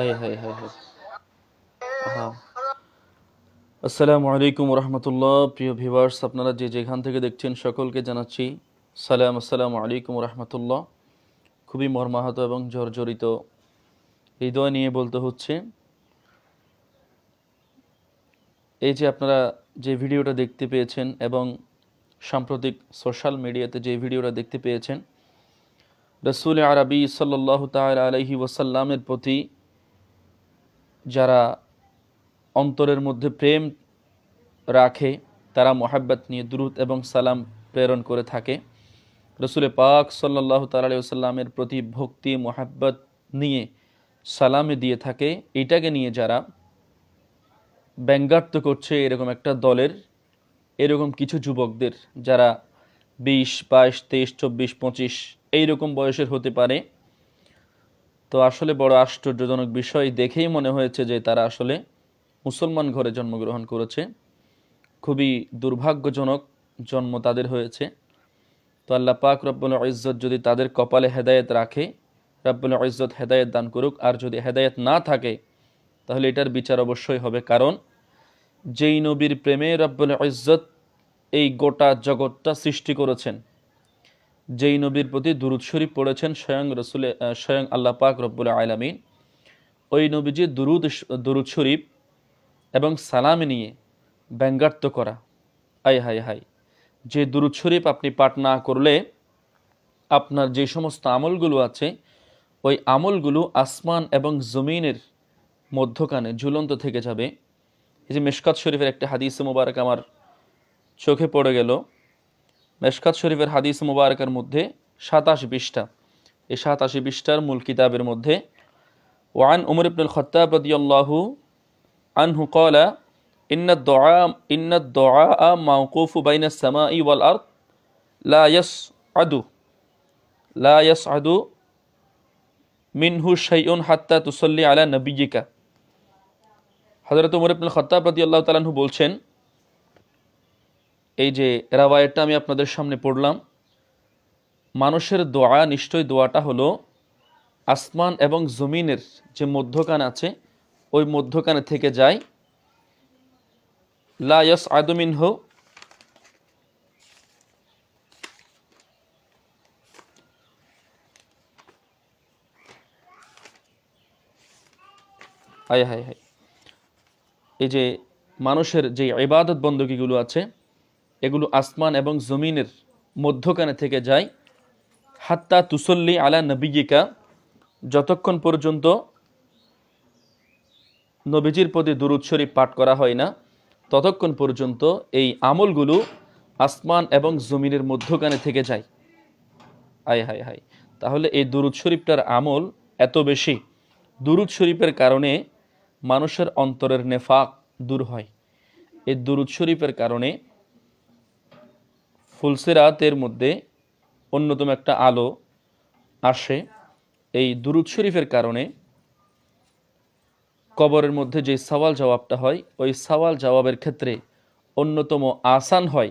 High আসসালামু আলাইকুম রহমতুল্লাহ প্রিয় ভিভার্স আপনারা যে যেখান থেকে দেখছেন সকলকে জানাচ্ছি সালাম, আসসালামু আলাইকুম রহমতুল্লাহ খুবই মর্মাহত এবং জর্জরিত হৃদয় নিয়ে বলতে হচ্ছে, এই যে আপনারা যে ভিডিওটা দেখতে পেয়েছেন এবং সাম্প্রতিক সোশ্যাল মিডিয়াতে যে ভিডিওটা দেখতে পেয়েছেন, রসুল আরবি সাল্লাহ তাল আলহি ওয়াসাল্লামের প্রতি যারা অন্তরের মধ্যে প্রেম রাখে, তারা মোহাব্বত নিয়ে দ্রুত এবং সালাম প্রেরণ করে থাকে। রসুল পাক সাল্লাহ তাল্লামের প্রতি ভক্তি, মোহাব্বত নিয়ে সালামে দিয়ে থাকে। এটাকে নিয়ে যারা ব্যঙ্গাত্ম করছে এরকম একটা দলের, এরকম কিছু যুবকদের, যারা বিশ, বাইশ, তেইশ, চব্বিশ, পঁচিশ, এইরকম বয়সের হতে পারে তো আসলে বড় আশ্চর্যজনক বিষয়, দেখেই মনে হয়েছে যে তারা আসলে মুসলমান ঘরে জন্মগ্রহণ করেছে। খুবই দুর্ভাগ্যজনক জন্ম তাদের হয়েছে। তো আল্লাহ পাক রব্বুল ইজ্জত যদি তাদের কপালে হেদায়েত রাখে, রব্বুল ইজ্জত হেদায়েত দান করুক, আর যদি হেদায়েত না থাকে, তাহলে এটার বিচার অবশ্যই হবে। কারণ যেই নবীর প্রেমে রব্বুল ইজ্জত এই গোটা জগৎটা সৃষ্টি করেছেন যেই নবীর প্রতি দুরুদ শরীফ পড়েছেন স্বয়ং রসুলে স্বয়ং আল্লাহ পাক রব্বুল আলমিন, ওই নবীজি দুরুদ দুরুদ শরীফ এবং সালাম নিয়ে ব্যঙ্গাত্ম করা। আই হাই হাই। যে দুরুদ শরীফ আপনি পাঠ না করলে আপনার যে সমস্ত আমলগুলো আছে, ওই আমলগুলো আসমান এবং জমিনের মধ্যখানে ঝুলন্ত থেকে যাবে। এই যে মেশকাত শরীফের একটা হাদিস মুবারক আমার চোখে পড়ে গেল। মেশকাত শরীফের হাদিস মুবারকের মধ্যে সাতাশ বিশটা। এই সাতাশি বিশটার মূল কিতাবের মধ্যে, ওয়ান উমর ইবনুল খত্তাব রদিয়াল্লাহু আনহু কলা ইন্ন দোয়া ইন্ন দোয়া আ মাউকুফু বাইন সামাই ওয়াল আর্দ, লা ইয়াস আদু লা ইয়াস আদু মিনহু শাইউন হাত্তা তুসল্লি আলা নবিয়িকা। হজরত উমর ইবনুল খত্তাব রদিয়াল্লাহু তাআলাহু বলছেন এই যে রাওয়ায়তটা আমি আপনাদের সামনে পড়লাম, মানুষের দোয়া নিশ্চয় দোয়াটা হলো আসমান এবং জমিনের যে মধ্যকান আছে, ওই মধ্যকানে থেকে যায়। লায়স আদমিন হো হায় হায় হায়, এই যে মানুষের যে ইবাদত বন্দগীগুলো আছে এগুলো আসমান এবং জমিনের মধ্যখানে থেকে যায়। হাত্তা তুসল্লি আলা নবিগিকা যতক্ষণ পর্যন্ত নবীজির প্রতি দুরুদ শরীফ পাঠ করা হয় না, ততক্ষণ পর্যন্ত এই আমলগুলো আসমান এবং জমিনের মধ্যখানে থেকে যায়। আয় হায় হায়, তাহলে এই দুরুদ শরীফটার আমল এত বেশি। দুরুদ শরীফের কারণে মানুষের অন্তরের নেফাক দূর হয়। এই দুরুদ শরীফের কারণে ফুলসেরাতের মধ্যে অন্যতম একটা আলো আসে। এই দুরুদ শরীফের কারণে কবরের মধ্যে যে সওয়াল জবাবটা হয়, ওই সওয়াল জবাবের ক্ষেত্রে অন্যতম আসান হয়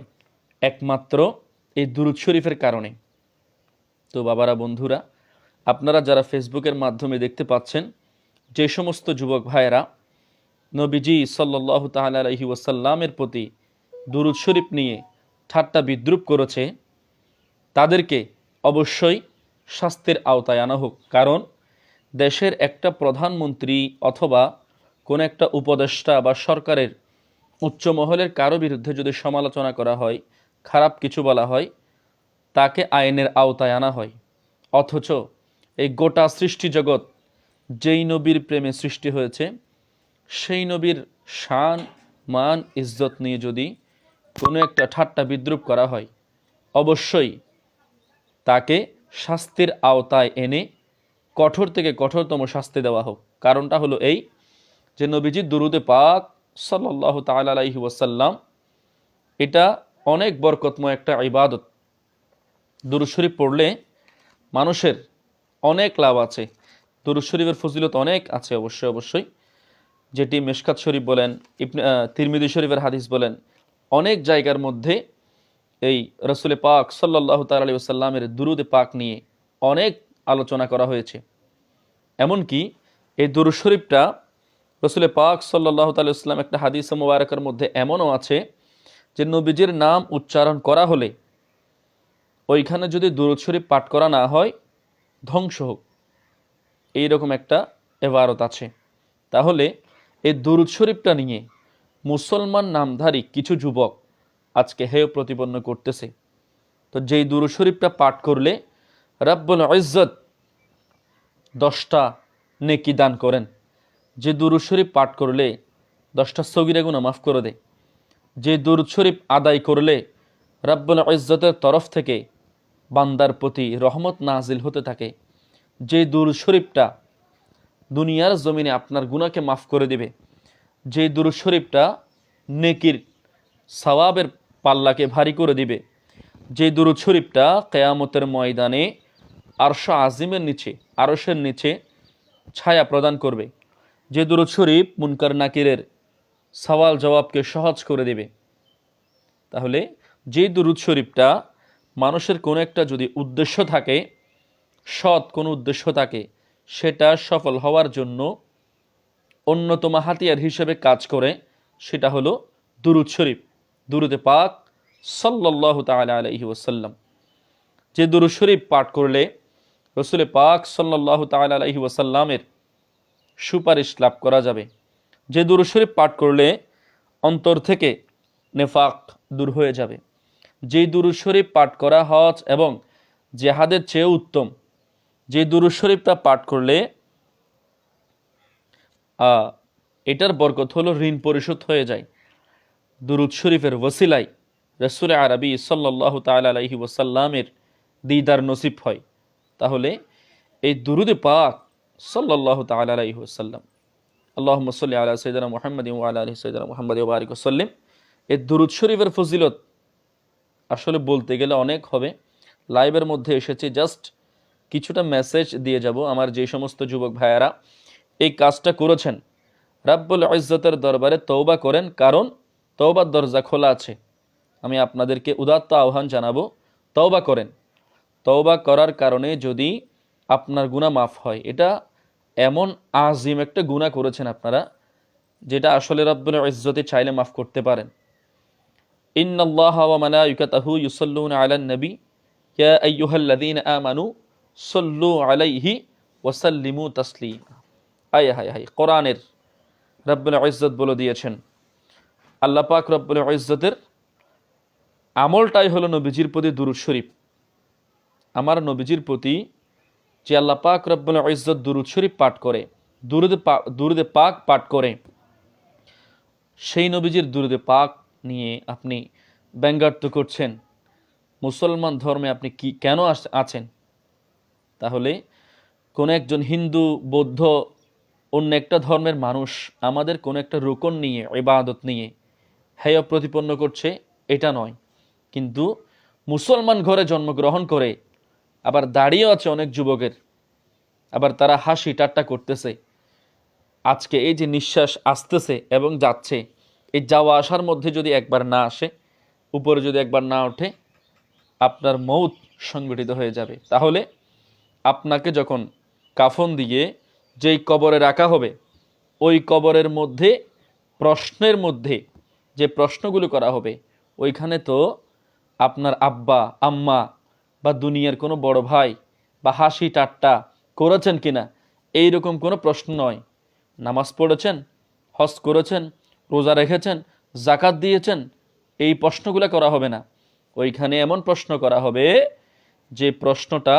একমাত্র এই দুরুদ শরীফের কারণে। তো বাবারা, বন্ধুরা, আপনারা যারা ফেসবুকের মাধ্যমে দেখতে পাচ্ছেন, যে সমস্ত যুবক ভাইয়েরা, নবীজি সাল্লাহ তাল আলহি ওয়াসাল্লামের প্রতি দুরুদ শরীফ নিয়ে ঠাট্টা বিদ্রুপ করেছে, তাদেরকে অবশ্যই শাস্তির আওতায় আনা হোক। কারণ দেশের একটা প্রধানমন্ত্রী অথবা কোনো একটা উপদেষ্টা বা সরকারের উচ্চ মহলের কারও বিরুদ্ধে যদি সমালোচনা করা হয়, খারাপ কিছু বলা হয়, তাকে আইনের আওতায় আনা হয়। অথচ এই গোটা সৃষ্টি জগৎ যেই নবীর প্রেমে সৃষ্টি হয়েছে, সেই নবীর শান, মান, ইজ্জত নিয়ে যদি কোনো একটা ঠাট্টা বিদ্রুপ করা হয়। অবশ্যই তাকে শাস্তির আওতায় এনে কঠোর থেকে কঠোরতম শাস্তি দেওয়া হোক। কারণটা হলো এই যে নবীজি দুরুদে পাক সাল্লাহ তালাহি ওয়াসাল্লাম এটা অনেক বরকতময় একটা ইবাদত। দুরুদ শরীফ পড়লে মানুষের অনেক লাভ আছে। দুরুদ শরীফের ফজিলত অনেক আছে অবশ্যই অবশ্যই। যেটি মেশকাত শরীফ বলেন, ইবনে তিরমিদি শরীফের হাদিস বলেন অনেক জায়গার মধ্যে এই রসুলে পাক সাল্লাহ তালি আসাল্লামের দুরুদে পাক নিয়ে অনেক আলোচনা করা হয়েছে। এমনকি এই দুরুদ শরীফটা রসুল পাক সাল্লাহ তাল্লাম একটা হাদিস মুবারকের মধ্যে এমনও আছে যে নবীজির নাম উচ্চারণ করা হলে ওইখানে যদি দুরুদ শরীফ পাঠ করা না হয়, ধ্বংস হোক। এইরকম একটা এবারত আছে। তাহলে এই দুরুদ শরীফটা নিয়ে মুসলমান নামধারী কিছু যুবক আজকে হেয় প্রতিপন্ন করতেছে। তো যেই দুরুদ শরীফটা পাঠ করলে রাব্বুল ইজ্জত দশটা নেকি দান করেন। যে দুরুদ শরীফ পাঠ করলে দশটা সগিরা গুণা মাফ করে দেয়। যে দুরুদ শরীফ আদায় করলে রাব্বুল ইজ্জতের তরফ থেকে বান্দার প্রতি রহমত নাজিল হতে থাকে। যে দুরুদ শরীফটা দুনিয়ার জমিনে আপনার গুণাকে মাফ করে দেবে। যে দুরুদ শরীফটা নেকির সওয়াবের পাল্লাকে ভারী করে দিবে, যে দুরুদ শরীফটা কেয়ামতের ময়দানে আরশ আজিমের নিচে, আরশের নিচে ছায়া প্রদান করবে, যে দুরুদ শরীফ মুনকার নাকিরের সওয়াল জবাবকে সহজ করে দেবে। তাহলে যে দুরুদ শরীফটা মানুষের কোনো একটা যদি উদ্দেশ্য থাকে, সৎ কোনো উদ্দেশ্য থাকে, সেটা সফল হওয়ার জন্য অন্যতম হাতিয়ার হিসেবে কাজ করে, সেটা হলো দুরুদ শরীফ। দুরুদে পাক সাল্লাহ তালা আলহি ওসাল্লাম যে দুরুদ শরীফ পাঠ করলে রসুলে পাক সাল্লাহ তালা আলহি ওসাল্লামের সুপারিশ লাভ করা যাবে। যে দুরুদ শরীফ পাঠ করলে অন্তর থেকে নেফাক দূর হয়ে যাবে। যেই দুরুদ শরীফ পাঠ করা হজ এবং জেহাদের চেয়ে উত্তম, যে দুরুদ শরীফটা পাঠ করলে এটার বরকত হলো ঋণ পরিশোধ হয়ে যায়। দুরুদ শরীফের ওসিলাই রসুল আরবি সাল্লাহ তালা আলহি ওসাল্লামের দিদার নসিব হয়। তাহলে এই দুরুদে পাক সাল্লাহ তালা আলহি ওসাল্লাম আল্লাহ সাল্লি আলা সৈদানা মোহাম্মদ আলা আলহি সৈদানা মোহাম্মদ বারিক ওসাল্লিম এই দুরুদ শরীফের ফজিলত আসলে বলতে গেলে অনেক হবে। লাইভের মধ্যে এসেছে, জাস্ট কিছুটা মেসেজ দিয়ে যাব। আমার যে সমস্ত যুবক ভাইয়ারা এই কাজটা করেছেন। রাব্বুল ইজ্জতের দরবারে তৌবা করেন, কারণ তৌবার দরজা খোলা আছে। আমি আপনাদেরকে উদাত্ত আহ্বান জানাব, তওবা করেন। তওবা করার কারণে যদি আপনার গুণা মাফ হয়, এটা এমন আজিম একটা গুণা করেছেন আপনারা, যেটা আসলে রব্বুল ইজ্জতে চাইলে মাফ করতে পারেন। ইন্নআল্লাহ ওয়া মালাইকাতাহু আমানু সল্লু আলাইহি ওয়া সাল্লিমু আয় হায় হায়, কোরআনের রব্বুল ইজ্জত বলে দিয়েছেন। আল্লাহ পাক রব্বুল ইজ্জতের আমলটাই হলো নবীজির প্রতি দুরুদ শরীফ। আমার নবীজির প্রতি যে আল্লাহ পাক রব্বুল ইজ্জত দুরুদ শরীফ পাঠ করে, দুরুদে পা- দুরুদে পাক পাঠ করে, সেই নবীজির দুরুদে পাক নিয়ে আপনি ব্যঙ্গার্থ করছেন। মুসলমান ধর্মে আপনি কি, কেন আছেন? তাহলে কোনো একজন হিন্দু, বৌদ্ধ অন্য একটা ধর্মের মানুষ আমাদের কোনো একটা রোকন নিয়ে, ইবাদত নিয়ে, হেয় প্রতিপন্ন করছে, এটা নয়। কিন্তু মুসলমান ঘরে জন্মগ্রহণ করে, আবার দাঁড়িয়েও আছে অনেক যুবকের, আবার তারা হাসি টাট্টা করতেছে। আজকে এই যে নিঃশ্বাস আসতেছে এবং যাচ্ছে, এই যাওয়া আসার মধ্যে যদি একবার না আসে, উপরে যদি একবার না ওঠে, আপনার মৌত সংগঠিত হয়ে যাবে। তাহলে আপনাকে যখন কাফন দিয়ে যেই কবরে রাখা হবে, ওই কবরের মধ্যে, প্রশ্নের মধ্যে যে প্রশ্নগুলো করা হবে, ওইখানে তো আপনার আব্বা, আম্মা বা দুনিয়ার কোনো বড় ভাই বা হাসি টাট্টা করেছেন কিনা, এইরকম কোনো প্রশ্ন নয়। নামাজ পড়েছেন, হজ করেছেন, রোজা রেখেছেন জাকাত দিয়েছেন, এই প্রশ্নগুলো করা হবে না। ওইখানে এমন প্রশ্ন করা হবে যে প্রশ্নটা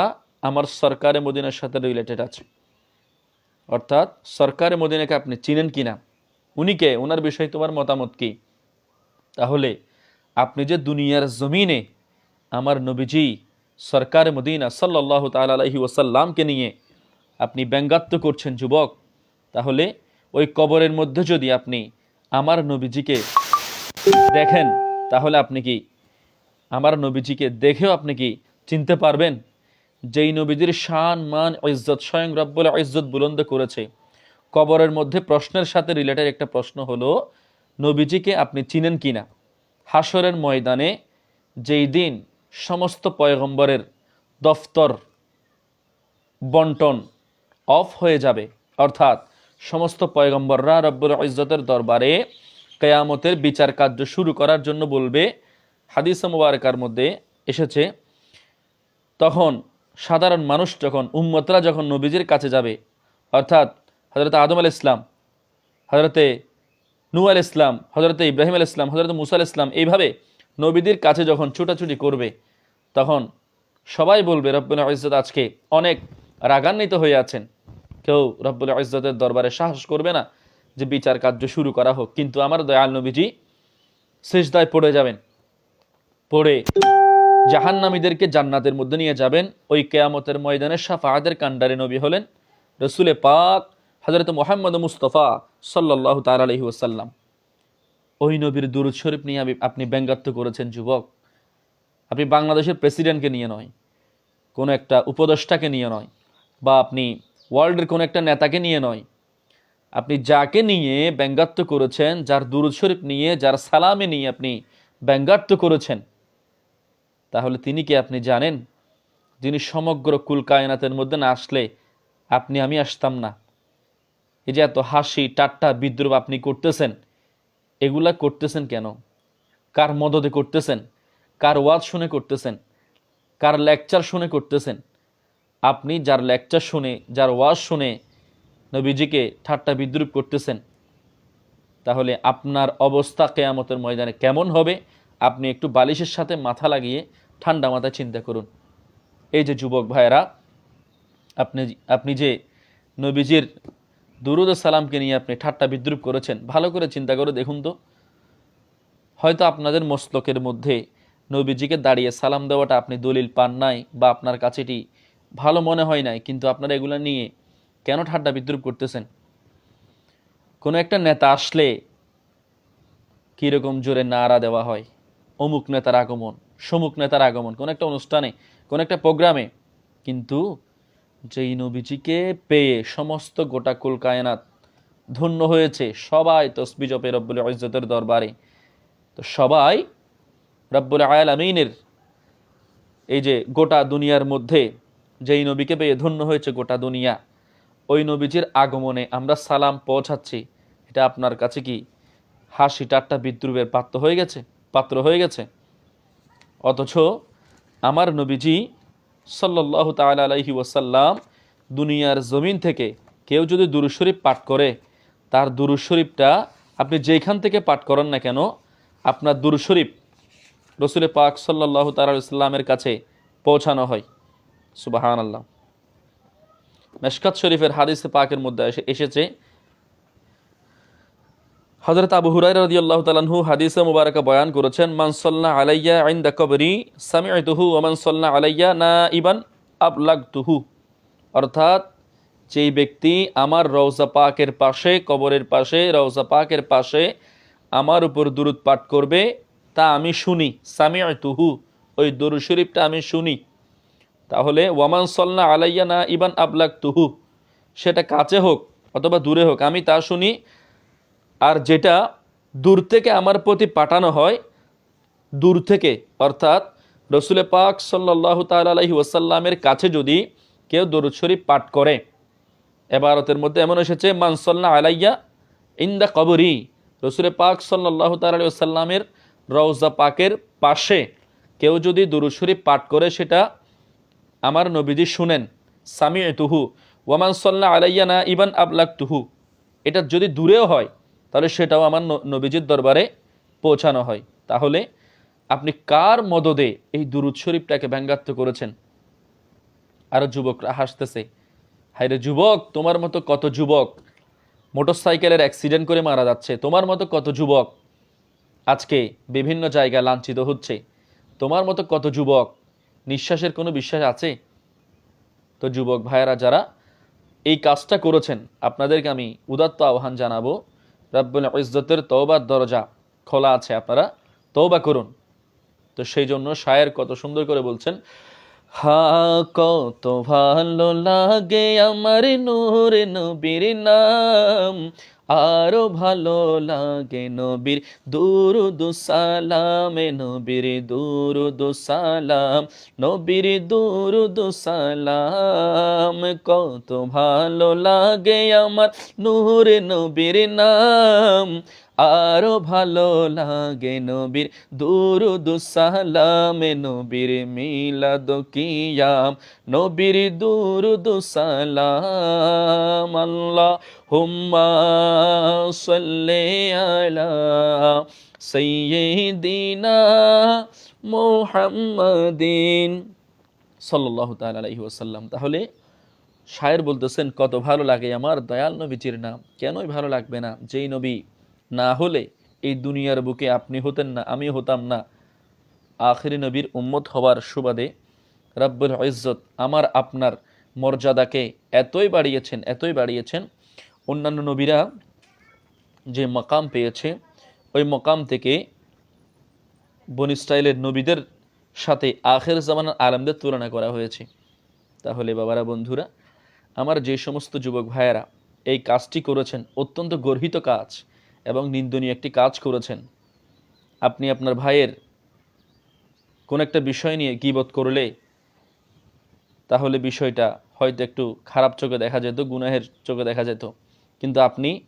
আমার সরকারে মদিনার সাথে রিলেটেড আছে। অর্থাৎ সরকারে মদিনাকে আপনি চিনেন কিনা উনি কে ওনার বিষয়ে তোমার মতামত কি? তাহলে আপনি যে দুনিয়ার জমিনে আমার নবীজি সরকার মদিনা সাল্লাহ তালাহি ওসাল্লামকে নিয়ে আপনি ব্যঙ্গাত্ম করছেন, যুবক, তাহলে ওই কবরের মধ্যে যদি আপনি আমার নবীজিকে দেখেন, তাহলে আপনি কি, আমার নবীজিকে দেখেও আপনি কি চিনতে পারবেন? যেই নবীজির শান, মান, ইজ্জত স্বয়ং রব্বুল ইজ্জত বুলন্দ করেছে। কবরের মধ্যে প্রশ্নের সাথে রিলেটেড একটা প্রশ্ন হলো, নবীজিকে আপনি চিনেন কিনা? হাসরের ময়দানে যেই দিন সমস্ত পয়গম্বরের দফতর, বন্টন অফ হয়ে যাবে, অর্থাৎ সমস্ত পয়গম্বররা রব্বুল ইজ্জতের দরবারে কেয়ামতের বিচার কার্য শুরু করার জন্য বলবে, হাদিস মুবারকার মধ্যে এসেছে, তখন সাধারণ মানুষ যখন, উম্মতরা যখন নবীজির কাছে যাবে, অর্থাৎ হজরত আদম আল ইসলাম হজরতে নু আল ইসলাম হজরতে ইব্রাহিম আল ইসলাম হজরত মুসা আল ইসলাম এইভাবে নবীদের কাছে যখন ছুটাছুটি করবে, তখন সবাই বলবে, রব্বুল ইজ্জত আজকে অনেক রাগান্বিত হয়ে আছেন। কেউ রব্বুল ইজ্জতের দরবারে সাহস করবে না যে বিচার কার্য শুরু করা হোক, কিন্তু আমার দয়াল নবীজি শেষদায় পড়ে যাবেন, পড়ে জাহান্নামীদেরকে জান্নাতের মধ্যে নিয়ে যাবেন। ওই কেয়ামতের ময়দানে সাফাহাদের কান্ডারে নবী হলেন রসুলে পাক হজরত মোহাম্মদ মুস্তফা সাল্লাহ তার আলহি ওসাল্লাম ওই নবীর দুরুদ শরীফ নিয়ে আপনি- ব্যঙ্গাত্ব করেছেন, যুবক। আপনি বাংলাদেশের প্রেসিডেন্টকে নিয়ে নয়, কোনো একটা উপদেষ্টাকে নিয়ে নয়, বা আপনি ওয়ার্ল্ডের কোনো একটা নেতাকে নিয়ে নয়। আপনি যাকে নিয়ে ব্যঙ্গাত্ব করেছেন, যার দুরুদ শরীফ নিয়ে, যার সালামে নিয়ে আপনি ব্যঙ্গাত্ব করেছেন তাহলে তিনি কি আপনি জানেন? যিনি সমগ্র কুল কায়নাতের মধ্যে না আসলে আপনি আমি আসতাম না। এই যে এত হাসি, টাট্টা বিদ্রুপ আপনি করতেছেন, এগুলা করতেছেন কেন? কার মদতে করতেছেন? কার ওয়াজ শুনে করতেছেন? কার লেকচার শুনে করতেছেন? আপনি যার লেকচার শুনে, যার ওয়াজ শুনে নবীজিকে ঠাট্টা বিদ্রুপ করতেছেন, তাহলে আপনার অবস্থা কেয়ামতের ময়দানে কেমন হবে? আপনি একটু বালিশের সাথে মাথা লাগিয়ে ঠান্ডা মাথায় চিন্তা করুন। এই যে যুবক ভাইয়েরা, আপনি আপনি যে নবীজির দুরুদ সালামকে নিয়ে আপনি ঠাট্টা বিদ্রুপ করেছেন, ভালো করে চিন্তা করে দেখুন তো। হয়তো আপনাদের মস্তকের মধ্যে নবীজিকে দাঁড়িয়ে সালাম দেওয়াটা আপনি দলিল পান নাই বা আপনার কাছে এটি ভালো মনে হয় নাই, কিন্তু আপনারা এগুলো নিয়ে কেন ঠাট্টা বিদ্রুপ করতেছেন? কোনো একটা নেতা আসলে কীরকম জোরে নাড়া দেওয়া হয়? অমুক নেতার আগমন, সমুক নেতার আগমন, কোনো একটা অনুষ্ঠানে, কোনো একটা প্রোগ্রামে। কিন্তু যেই নবীজিকে পেয়ে সমস্ত গোটা কুল কায়নাত ধন্য হয়েছে, সবাই তসবি জপে রব্বুল ইজ্জতের দরবারে। তো সবাই রব্বুল আয়ালামিনের এই যে গোটা দুনিয়ার মধ্যে যেই নবীকে পেয়ে ধন্য হয়েছে গোটা দুনিয়া, ওই নবীজির আগমনে আমরা সালাম পৌঁছাচ্ছি। এটা আপনার কাছে কি হাসি টাট্টা বিদ্রুপের পাত্র হয়ে গেছে? পাত্র হয়ে গেছে। অথচ আমার নবীজি সাল্লাহ তালা আলহি ওয়াসাল্লাম দুনিয়ার জমিন থেকে কেউ যদি দুরুদ শরীফ পাঠ করে, তার দুরুদ শরীফটা আপনি যেখান থেকে পাঠ করেন না কেন, আপনার দুরুদ শরীফ রসুল পাক সাল্লাহ তাল্লামের কাছে পৌঁছানো হয়। সুবাহান আল্লাহ মেশকাত শরীফের হাদিসে পাকের মধ্যে এসে এসেছে হজরত আবু হুরাই রদি আল্লাহ তালাহু হাদিসে মুবারকা বয়ান করেছেন মানসল্লা আলাইয়া আইন দা কবরি সামিআতুহু ওয়া মানসল্লা আলাইয়া না ইবান আবলাগতুহু। অর্থাৎ, যেই ব্যক্তি আমার রওজা পাকের পাশে, কবরের পাশে, রওজা পাকের পাশে আমার উপর দুরুদ পাঠ করবে, তা আমি শুনি। সামিআতুহু, ওই দুরুদ শরীফটা আমি শুনি। তাহলে ওয়ামান সল্লা আলাইয়া না ইবান আবলাক তুহু সেটা কাছে হোক অথবা দূরে হোক, আমি তা শুনি। আর যেটা দূর থেকে আমার প্রতি পাঠানো হয়, দূর থেকে, অর্থাৎ রসুলে পাক সাল্লাহ তালাহি ওয়াসাল্লামের কাছে যদি কেউ দরুদ শরীফ পাঠ করে, এবারতের মধ্যে এমন এসেছে মানসল্লা আলাইয়া ইন্দা কবরি রসুলে পাক সাল্লাহ তালি ওসাল্লামের রওজা পাকের পাশে কেউ যদি দরুদ শরীফ পাঠ করে, সেটা আমার নবীজি শুনেন সামি তুহু ওয়ামান সল্লা আলাইয়া না ইবান আবলাক তুহু এটা যদি দূরেও হয় তাহলে সেটাও আমার নবীজির দরবারে পৌঁছানো হয়। তাহলে আপনি কার মদদে এই দুরুদ শরীফটাকে ব্যঙ্গাত্ম করেছেন? আরও যুবকরা হাসতেছে হাইরে যুবক, তোমার মতো কত যুবক মোটরসাইকেলের অ্যাক্সিডেন্ট করে মারা যাচ্ছে, তোমার মতো কত যুবক আজকে বিভিন্ন জায়গায় লাঞ্ছিত হচ্ছে, তোমার মতো কত যুবক নিঃশ্বাসের কোনো বিশ্বাস আছে? তো যুবক ভাইয়েরা, যারা এই কাজটা করেছেন, আপনাদেরকে আমি উদাত্ত আহ্বান জানাব রাব্বুল ইজ্জতের তৌবার দরজা খোলা আছে আপনারা তৌবা করুন। তো সেই জন্য শায়ের কত সুন্দর করে বলছেন হা, কত ভালো লাগে আমার নূর নবীর নাম। আরও ভালো লাগে নবীর দুরুদ সালামে, নবীর দুরুদ সালাম, নবীর দুরুদ সালাম। কত ভালো লাগে আমার নূর নবীর নাম। আরও ভালো লাগে নবীর দুরুদ সালামে, নবীর মিলাদ কিয়াম, নবীর দুরুদ সালাম। আল্লাহ হুম্মা সাল্লি আলা সাইয়্যিদিনা মুহাম্মাদিন। সাল্লাল্লাহু তাআলা আলাইহি ওয়াসাল্লাম। তাহলে শায়ের বলতেছেন, কত ভালো লাগে আমার দয়াল নবীজির নাম। কেনই ভালো লাগবে না? যেই নবী না হলে এই দুনিয়ার বুকে আপনি হতেন না, আমি হতাম না। আখিরি নবীর উম্মত হওয়ার সুবাদে রব্বুল ইজ্জত আমার, আপনার মর্যাদাকে এতই বাড়িয়েছেন এতই বাড়িয়েছেন। অন্যান্য নবীরা যে মকাম পেয়েছে, ওই মকাম থেকে বন ইসরায়েলের নবীদের সাথে আখের জামানার আলমদের তুলনা করা হয়েছে। তাহলে বাবারা, বন্ধুরা, আমার যে সমস্ত যুবক ভাইয়েরা এই কাজটি করেছেন অত্যন্ত গর্হিত কাজ। এবং নিন্দনীয় একটি কাজ করেছেন। আপনি আপনার ভাইয়ের কোন একটা বিষয় নিয়ে গিবত করলে, তাহলে বিষয়টা হয়তো একটু খারাপ চোখে দেখা যেত, গুনাহের চোখে দেখা যেত। কিন্তু আপনি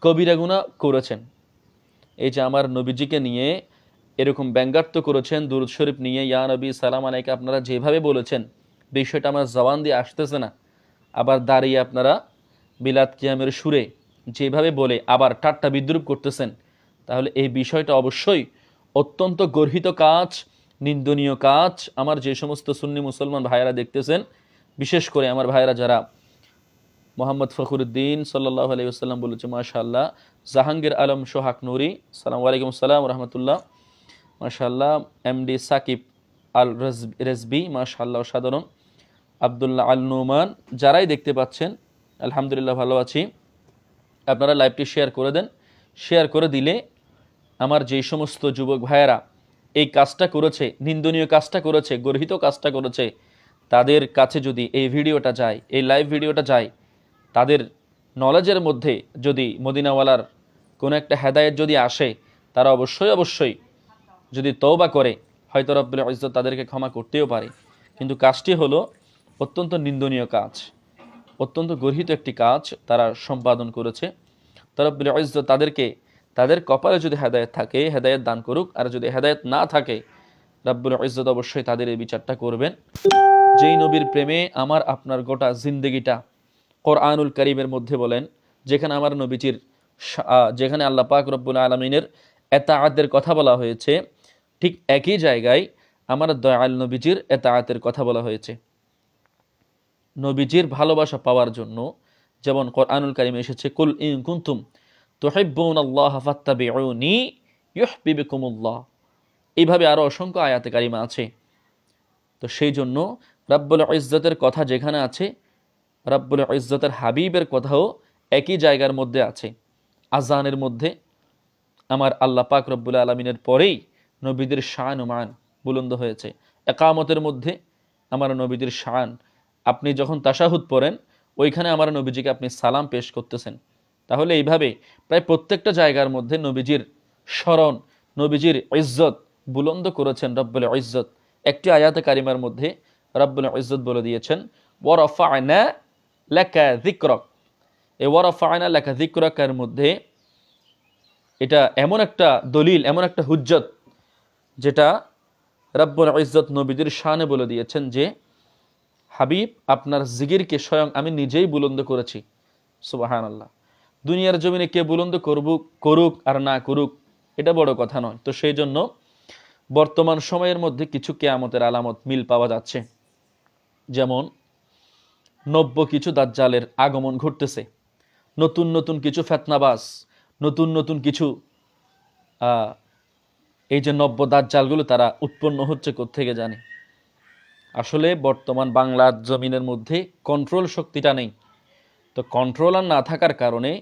কবিরা গুণা করেছেন। এই যে আমার নবীজিকে নিয়ে এরকম ব্যঙ্গাত্ম করেছেন, দুরুদ শরীফ নিয়ে, ইয়া নবী, সালাম আলাইকে আপনারা যেভাবে বলেছেন, বিষয়টা আমার জবান দিয়ে আসতেছে না। আবার দাঁড়িয়ে আপনারা বিলাত কিয়ামের সুরে যেভাবে বলে আবার ঠাট্টা বিদ্রুপ করতেছেন, তাহলে এই বিষয়টা অবশ্যই অত্যন্ত গর্হিত কাজ, নিন্দনীয় কাজ। আমার যে সমস্ত সুন্নি মুসলমান ভাইয়েরা দেখতেছেন, বিশেষ করে আমার ভাইয়েরা যারা মোহাম্মদ ফখরুদ্দিন সাল্লাহ আলী আসসালাম বলেছে মাশাল্লাহ জাহাঙ্গীর আলম সোহাক নুরি, সালাম আলাইকুম, সালাম রহমতুল্লাহ মাশাল্লাহ এমডি সাকিব আল রেজ- রেজবি মাশাল্লাহ সাধারণ আবদুল্লাহ আল নুমান যারাই দেখতে পাচ্ছেন, আলহামদুলিল্লাহ ভালো আছি। আপনারা লাইভটি শেয়ার করে দেন। শেয়ার করে দিলে আমার যেই সমস্ত যুবক ভাইয়েরা এই কাজটা করেছে, নিন্দনীয় কাজটা করেছে, গর্হিত কাজটা করেছে, তাদের কাছে যদি এই ভিডিওটা যায়, এই লাইভ ভিডিওটা যায়, তাদের নলেজের মধ্যে যদি মদিনাওয়ালার কোনো একটা হেদায়েত যদি আসে, তারা অবশ্যই অবশ্যই যদি তওবা করে, হয়তো রব্বুল ইজ্জত তাদেরকে ক্ষমা করতেও পারে। কিন্তু কাজটি হলো অত্যন্ত নিন্দনীয় কাজ। অত্যন্ত গর্হিত একটি কাজ তারা সম্পাদন করেছে। তরব্বুল ইজ্জত তাদেরকে, তাদের কপালে যদি হেদায়েত থাকে, হেদায়েত দান করুক, আর যদি হেদায়েত না থাকে, রব্বুল ইজ্জত অবশ্যই তাদের এই বিচারটা করবেন। যেই নবীর প্রেমে আমার আপনার গোটা জিন্দগিটা কোরআনুল করিমের মধ্যে বলেন, যেখানে আমার নবীজির যেখানে আল্লাহ পাক রব্বুল আলমিনের এতাআতের কথা বলা হয়েছে, ঠিক একই জায়গায় আমার দয়াল নবীজির এতাআতের কথা বলা হয়েছে। নবীজির ভালোবাসা পাওয়ার জন্য, যেমন কোরআনুল কারিমে এসেছে, কুল ইন কুন্তুম ইউহবিবকুমুল্লাহ। এইভাবে আরও অসংখ্য আয়াতে কারিমা আছে। তো সেই জন্য রাব্বুল ইজ্জতের কথা যেখানে আছে, রাব্বুল ইজ্জতের হাবিবের কথাও একই জায়গার মধ্যে আছে। আজানের মধ্যে, আমার আল্লাহ পাক রব্বুল আলমিনের পরেই নবীদের শান মান বুলন্দ হয়েছে। একামতের মধ্যে, আমার নবীদের শান আপনি যখন তাশাহুদ পড়েন, ওইখানে আমার নবীজিকে আপনি সালাম পেশ করতেছেন। তাহলে এইভাবে প্রায় প্রত্যেকটা জায়গার মধ্যে নবীজির স্মরণ, নবীজির ইজ্জত বুলন্দ করেছেন রব্বুল ইজ্জত। একটি আয়াতে কারিমার মধ্যে রব্বুল ইজ্জত বলে দিয়েছেন ওয়ারফায়না লেখা যিকরক। এই ওয়ারফায়না লেখা যিকরকের মধ্যে এটা এমন একটা দলিল, এমন একটা হুজ্জত, যেটা রব্বুল ইজ্জত নবীদের শানে বলে দিয়েছেন যে হাবিব, আপনার জিগিরকে স্বয়ং আমি নিজেই বুলন্দ করেছি। সুবাহান আল্লাহ দুনিয়ার জমিনে কে বুলন্দ করব, করুক আর না করুক, এটা বড় কথা নয়। তো সেই জন্য বর্তমান সময়ের মধ্যে কিছু কেয়ামতের আলামত মিল পাওয়া যাচ্ছে। যেমন, নব্য কিছু দাজ্জালের আগমন ঘটতেছে। নতুন নতুন কিছু ফেতনাবাস নতুন নতুন কিছু এই যে নব্য দাজ্জালগুলো তারা উৎপন্ন হচ্ছে থেকে জানি। আসলে বর্তমান বাংলার জমিনের মধ্যে কন্ট্রোল শক্তিটা নেই। তো কন্ট্রোল আর না থাকার কারণে,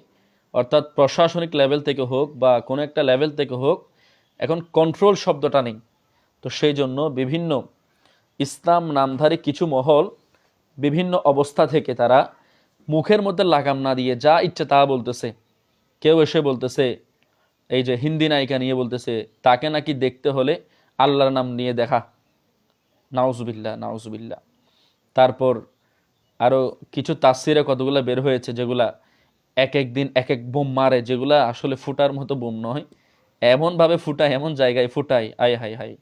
অর্থাৎ প্রশাসনিক লেভেল থেকে হোক বা কোনো একটা লেভেল থেকে হোক, এখন কন্ট্রোল শব্দটা নেই। তো সেই জন্য বিভিন্ন ইসলাম নামধারী কিছু মহল বিভিন্ন অবস্থা থেকে তারা মুখের মধ্যে লাগাম না দিয়ে যা ইচ্ছে তা বলতেছে। কেউ এসে বলতেছে, এই যে হিন্দি নায়িকা নিয়ে বলতেছে, তাকে নাকি দেখতে হলে আল্লাহর নাম নিয়ে দেখা। নাউজুবিল্লা নাউজুবিল্লা তারপর আরও কিছু তাসিরে কতগুলো বের হয়েছে যেগুলা এক এক দিন এক এক বোম মারে, যেগুলা আসলে ফুটার মতো বোম নয়। এমনভাবে ফুটায়, এমন জায়গায় ফুটায়। আয় হাই হাই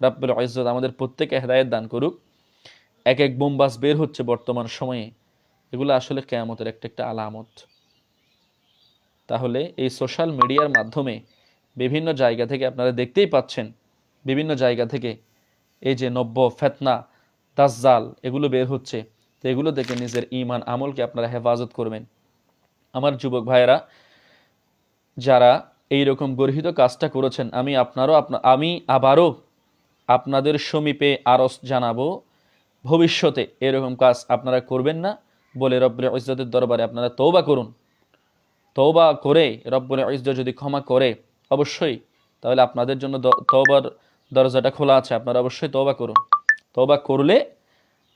রাব্বুল ইজ্জত আমাদের প্রত্যেকে হেদায়েত দান করুক। এক এক বোমবাস বের হচ্ছে বর্তমান সময়ে। এগুলো আসলে কেয়ামতের একটা একটা আলামত। তাহলে এই সোশ্যাল মিডিয়ার মাধ্যমে বিভিন্ন জায়গা থেকে আপনারা দেখতেই পাচ্ছেন, বিভিন্ন জায়গা থেকে এই যে নব্য, ফেতনা, দাজ্জাল, এগুলো বের হচ্ছে, তো এগুলো দেখে নিজের ইমান আমলকে আপনারা হেফাজত করবেন। আমার যুবক ভাইয়েরা, যারা এই রকম গর্হিত কাজটা করেছেন, আমি আপনারও আপনা, আমি আবারও আপনাদের সমীপে আরস জানাব, ভবিষ্যতে এরকম কাজ আপনারা করবেন না, বলে রব্বুল ইজ্জতের দরবারে আপনারা তৌবা করুন। তৌবা করে, রব্বুল ইজ্জত যদি ক্ষমা করে, অবশ্যই, তাহলে আপনাদের জন্য তওবার দরজাটা খোলা আছে, আপনারা অবশ্যই তওবা করুন। তওবা করলে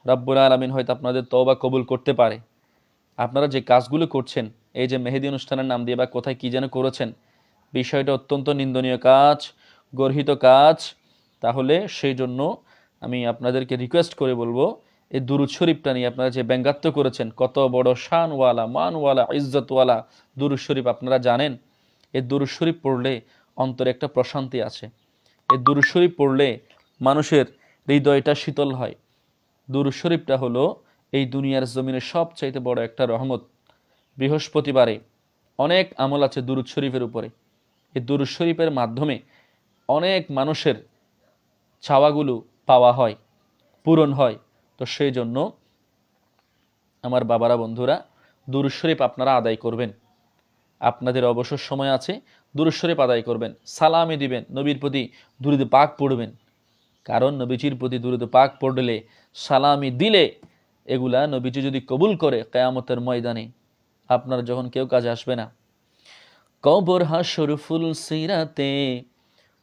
রব্বুল আলমিন হয়তো আপনাদের তওবা কবুল করতে পারে। আপনারা যে কাজগুলো করছেন, এই যে মেহেদি অনুষ্ঠানের নাম দিয়ে বা কোথায় কি যেন করেছেন, বিষয়টা অত্যন্ত নিন্দনীয় কাজ, গর্হিত কাজ। তাহলে সেই জন্য আমি আপনাদেরকে রিকোয়েস্ট করে বলব, এই দুরুদ শরীফটা নিয়ে আপনারা যে ব্যঙ্গাত্ব করেছেন, কত বড় শানওয়ালা, মানওয়ালা, ইজ্জতওয়ালা দুরুদ শরীফ আপনারা জানেন, এই দুরুদ শরীফ পড়লে অন্তরে একটা প্রশান্তি আছে। এই দুরুদ শরীফ পড়লে মানুষের হৃদয়টা শীতল হয়। দুরুদ শরীফটা হলো এই দুনিয়ার জমিনের সবচাইতে বড় একটা রহমত। বৃহস্পতিবারে অনেক আমল আছে দুরুদ শরীফের উপরে। এই দুরুদ শরীফের মাধ্যমে অনেক মানুষের চাওয়াগুলো পাওয়া হয়, পূরণ হয়। তো সেই জন্য আমার বাবারা, বন্ধুরা দুরুদ শরীফ আপনারা আদায় করবেন। আপনাদের অবসর সময় আছে দুরুদ শরীফ আদায় করবেন, সালামি দিবেন, নবীর প্রতি দুরুদ পাক পড়বেন। কারণ নবীজির প্রতি দুরুদ পাক পড়লে, সালামি দিলে এগুলা নবীজি যদি কবুল করে কেয়ামতের ময়দানে, আপনার যখন কেউ কাজে আসবে না। কবর হাসর ফুল সিরাতে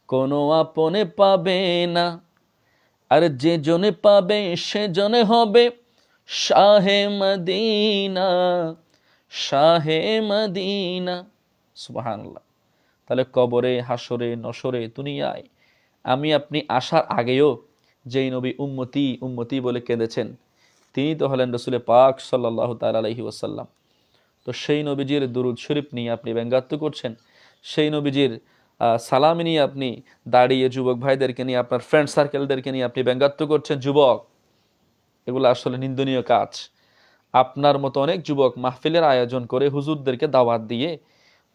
কোনো আপনে পাবে না, আর যে জনে পাবে সে জনে হবে শাহে মদিনা শাহে মদিনা। সুবহানাল্লাহ। তাহলে কবরে হাসরে নসরে দুনিয়ায় আমি আপনি আসার আগেও যেই নবী উম্মতি উম্মতি বলে কেঁদেছেন, তিনি তো হলেন রসুলে পাক সাল্লাহ তাল আলহি ওসাল্লাম তো সেই নবীজির দুরুদ শরীফ নিয়ে আপনি ব্যঙ্গাত্ব করছেন, সেই নবীজির সালামি নিয়ে আপনি দাঁড়িয়ে যুবক ভাইদেরকে নিয়ে, আপনার ফ্রেন্ড সার্কেলদেরকে নিয়ে আপনি ব্যঙ্গাত্ব করছেন, যুবক। এগুলো আসলে নিন্দনীয় কাজ। আপনার মতো অনেক যুবক মাহফিলের আয়োজন করে হুজুরদেরকে দাওয়াত দিয়ে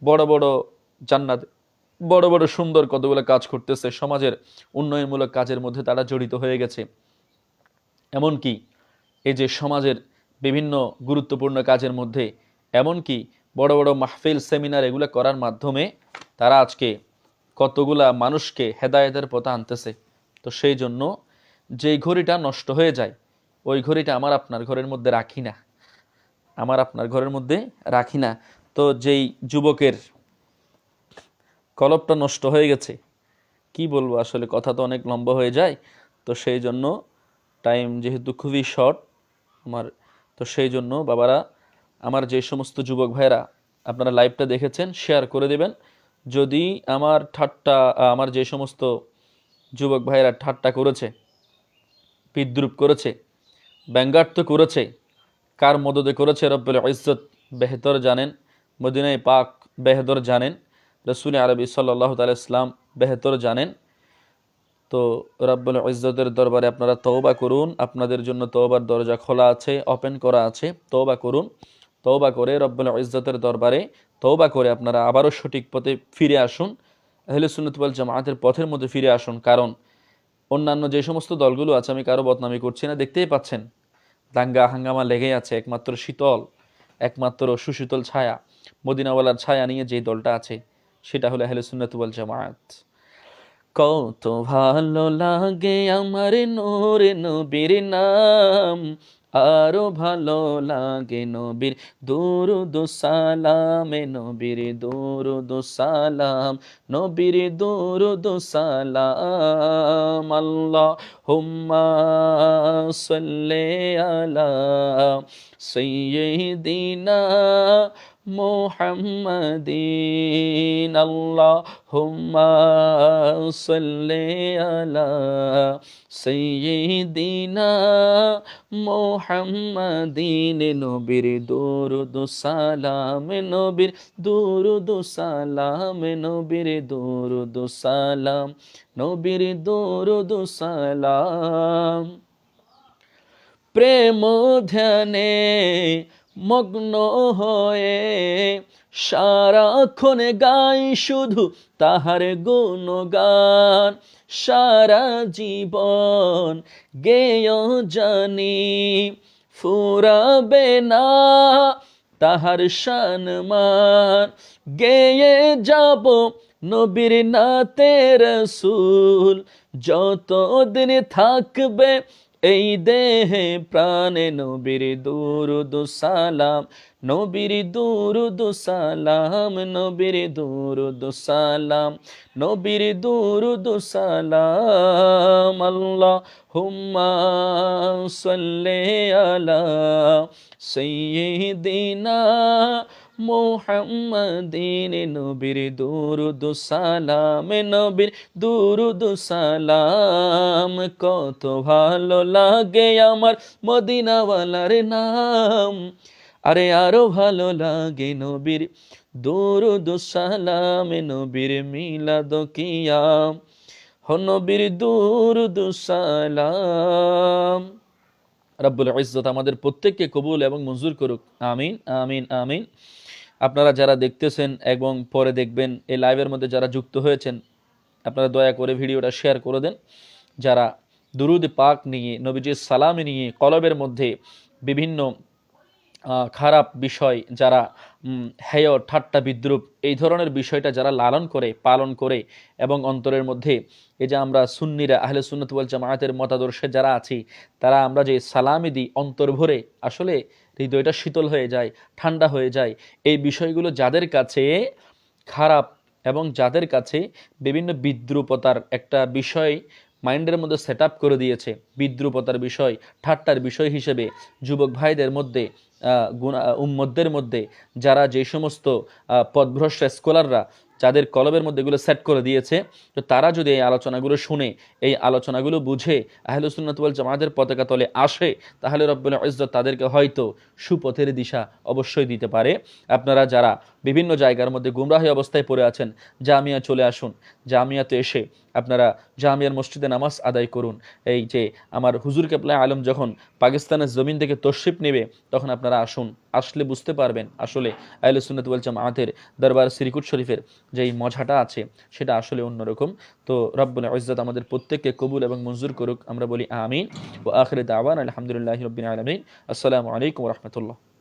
বড় বড় জান্নাত। বড় বড় সুন্দর কতগুলো কাজ করতেছে, সমাজের উন্নয়নমূলক কাজের মধ্যে তারা জড়িত হয়ে গেছে। এমনকি এই যে সমাজের বিভিন্ন গুরুত্বপূর্ণ কাজের মধ্যে, এমনকি বড় বড় মাহফিল, সেমিনার এগুলো করার মাধ্যমে তারা আজকে কতগুলা মানুষকে হেদায়েতের পথে আনতেছে। তো সেই জন্য যেই ঘড়িটা নষ্ট হয়ে যায়, ওই ঘড়িটা আমার আপনার ঘরের মধ্যে রাখি না। আমার আপনার ঘরের মধ্যে রাখি না। তো যেই যুবকের কলপটা নষ্ট হয়ে গেছে। কি বলব, আসলে কথা তো অনেক লম্বা হয়ে যায়। তো সেই জন্য টাইম যেহেতু খুবই শর্ট আমার, তো সেই জন্য বাবারা, আমার যে সমস্ত যুবক ভাইয়েরা, আপনারা লাইভটা দেখেছেন শেয়ার করে দেবেন। যদি আমার ঠাট্টা, আমার যে সমস্ত যুবক ভাইয়েরা ঠাট্টা করেছে, বিদ্রুপ করেছে, ব্যঙ্গার্থ করেছে, কার মদদে করেছে রব্বুল ইজ্জত, বেহতর জানেন, মদিনায় পাক বেহতর জানেন রসুল আরবি সাল্লাহ তাল ইসলাম বেহতর জানেন। তো রব্বুল ইজ্জতের দরবারে আপনারা তওবা করুন। আপনাদের জন্য তওবার দরজা খোলা আছে, ওপেন করা আছে। তওবা করুন। তওবা করে রব্বুল ইজ্জতের দরবারে তওবা করে আপনারা আবারও সঠিক পথে ফিরে আসুন। আহলে সুন্নত ওয়াল জামায়াতের পথের মধ্যে ফিরে আসুন। কারণ অন্যান্য যে সমস্ত দলগুলো আছে, আমি কারও বদনামি করছি না, দেখতেই পাচ্ছেন। দাঙ্গা, হাঙ্গামা লেগেই আছে, একমাত্র শীতল, একমাত্র সুশীতল ছায়া, মদিনাওয়ালার ছায়া নিয়ে যে দলটা আছে। সেটা হলো আহলে সুন্নত ওয়াল জামায়াত। কত ভালো লাগে আমার নোরে নবীর নাম, আরও ভালো লাগে নবীর দুরুদ সালামে নবীর দুরুদ সালাম, নবীর দুরুদ সালাম। আল্লাহ হুম্মা সাল্লি আলা সাইয়্যিদিনা মুহাম্মাদিন, আল্লাহুম্মা সাল্লি আলা সাইয়্যিদিনা মুহাম্মাদিন, নবীর দুরুদ সালাম, নবীর দুরুদ সালাম, নবীর দুরুদ সালাম, নবীর দুরুদ সালাম। প্রেম ধ্যানে মগ্ন হয়ে সারাক্ষণ গাই শুধু তাহার গুণগান। সারা জীবন গেয় জানি, ফুরাবে না তাহার সম্মান। গেয়ে যাব নবীর নাতে রসুল, যতদিন থাকবে এই দেহে প্রাণে নবীর দুরুদ সালাম, নবীর দুরুদ সালাম, নবীর দুরুদ সালাম, নবীর দুরুদ সালাম আল্লাহ হুম্মা সাল্লি আলা সাইয়্যিদিনা মোহাম্মদিন নবীর দুরুদ সালাম, নবীর দুরুদ সালাম। কত ভালো লাগে আমার মদিনাওয়ালার নাম। আরে আরও ভালো লাগে নবীর দুরুদ সালাম, নবীর মিলাদ কিয়াম। হ নবীর দুরুদ সালাম। রব্বুল ইজ্জত আমাদের প্রত্যেককে কবুল এবং মঞ্জুর করুক। আমিন আমিন আমিন। আপনারা যারা দেখতেছেন এবং পরে দেখবেন এই লাইভের মধ্যে যারা যুক্ত হয়েছেন, আপনারা দয়া করে ভিডিওটা শেয়ার করে দেন। যারা দুরুদ পাক নিয়ে নবীজির সালামি নিয়ে, কলবের মধ্যে বিভিন্ন খারাপ বিষয়, যারা হেয়, ঠাট্টা, বিদ্রুপ, এই ধরনের বিষয়টা যারা লালন করে, পালন করে এবং অন্তরের মধ্যে এই যে আমরা সুন্নিরা, আহলে সুন্নত জামায়াতের মতাদর্শে যারা আছি, তারা আমরা যে সালামি দিই অন্তর ভরে, আসলে হৃদয়টা শীতল হয়ে যায় ঠান্ডা হয়ে যায়। এই বিষয়গুলো যাদের কাছে খারাপ এবং যাদের কাছে বিভিন্ন বিদ্রুপতার একটা বিষয় মাইন্ডের মধ্যে সেট করে দিয়েছে বিদ্রুপতার বিষয় ঠাট্টার বিষয় হিসেবে যুবক ভাইদের মধ্যে গুণা উম্মদের মধ্যে যারা যে সমস্ত আহ, পথভ্রষ্ট স্কলাররা যাদের কলবের মধ্যে এগুলো সেট করে দিয়েছে, তো তারা যদি এই আলোচনাগুলো শুনে, এই আলোচনাগুলো বুঝে আহলুসুন্নতওয়াল জামাতের পতাকা তলে আসে, তাহলে রব্বুল ইজত তাদেরকে হয়তো সুপথের দিশা অবশ্যই দিতে পারে। আপনারা যারা বিভিন্ন জায়গার মধ্যে গুমরাহী অবস্থায় পড়ে আছেন, জামিয়া চলে আসুন। জামিয়াতে এসে আপনারা জামিয়ার মসজিদে নামাজ আদায় করুন। এই যে আমার হুজুর কেপলা আলম যখন পাকিস্তানের জমিন থেকে তশরিফ নেবে, তখন আপনারা আসুন। আসলে বুঝতে পারবেন আসলে আহলে সুন্নাত ওয়াল জামাতের দরবার সিরিকুট শরীফের যেই মজাটা আছে, সেটা আসলে অন্যরকম। তো রব্বুল ইজ্জত আমাদের প্রত্যেককে কবুল এবং মঞ্জুর করুক, আমরা বলি আমিন। ও আখির দাওয়ান আলহামদুলিল্লাহ রব্বিল আলমিন। আসসালামু আলাইকুম রহমতুল্লাহ।